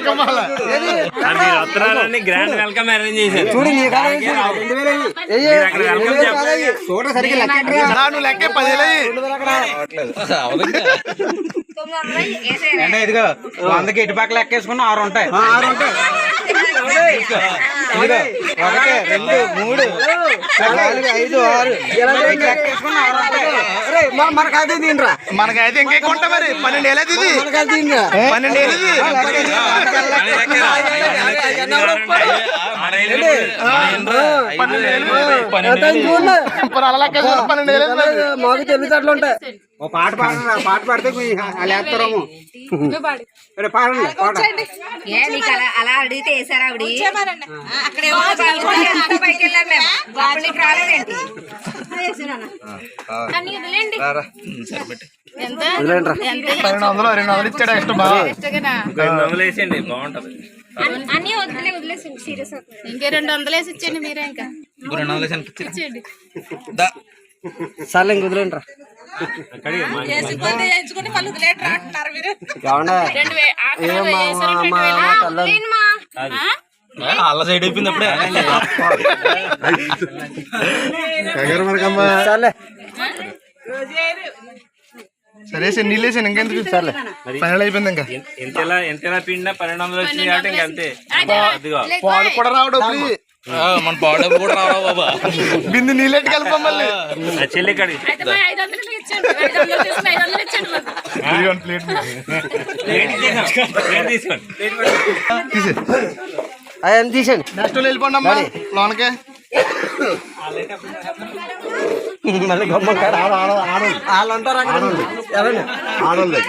Welcome grand welcome. Arrange చేశారు. చూడు నీ సరిగ్గా లెక్క లెక్కే పదివేలు ఇదిగో వందకి ఇటు పక్క లెక్కేసుకున్న ఆరు ఉంటాయి. ఆరు ఉంటాయి. ఒకటి రెండు మూడు నాలుగు ఐదు ఆరు. లెక్కేసుకున్న ఆరు ఉంటాయి. అరే, మన- మన కాదు తినరా మనకైతే ఇంకెక్కువ ఉంటా మరి పన్నెండు ఏళ్ళది ఇది పన్నెండు ఏళ్ళది. మాకు తెలివితేటలు ఉంటాయి ఓ పాట పాడరా పాట పాడితే అలా వేస్తారేమో పాడండి అలా అలా అడిగితే వేసారా ఆవిడ వందలు రెండు వందలు ఇచ్చాడు ఎక్స్ట్రా బాగా? రెండు వందలు వేసేయండి బాగుంటది. అన్ని వదిలే వదిలేసి సీరియస్ ఇంకే రెండు వందలు వేసి ఇచ్చేయండి మీరే ఇంకా. ఇచ్చేయండి. సర్లే ఇంక వదిలేండిరా ఏమన్నా రెండు వే ఆఖరి ఏమమ్మా, వేసారు రెండు మా- వేలు మా. తల్లి. అల్ల సైడ్ అయిపోయింది అప్పుడే. సర్లే. సరే సార్ నీళ్ళు వేసాను ఇంకెందుకు? సర్లే. ఫైనల్ అయిపోయింది ఇంకా. ఎంతలా ఎంతలా పిండినా పన్నెండు వందలు వచ్చింది కాబట్టి ఇంక అంతే. అదిగో. పాలు కూడా రావు డబ్బులు మన పాడు కూడా రావా బాబా బిందు నీళ్ళెట్టు కలిపాం మళ్ళీ. చెల్లి ప్లేట్ తీసుకోండి. ప్లేట్ పట్టుకోండి. తీసే అవన్నీ తీసేయండి నెక్స్ట్ వాళ్ళు వెళ్ళిపోండి అమ్మా లోనకే మళ్ళీ గమ్మ వాళ్ళు ఉంటారు అక్కడ ఎవరండి ఆడోళ్ళు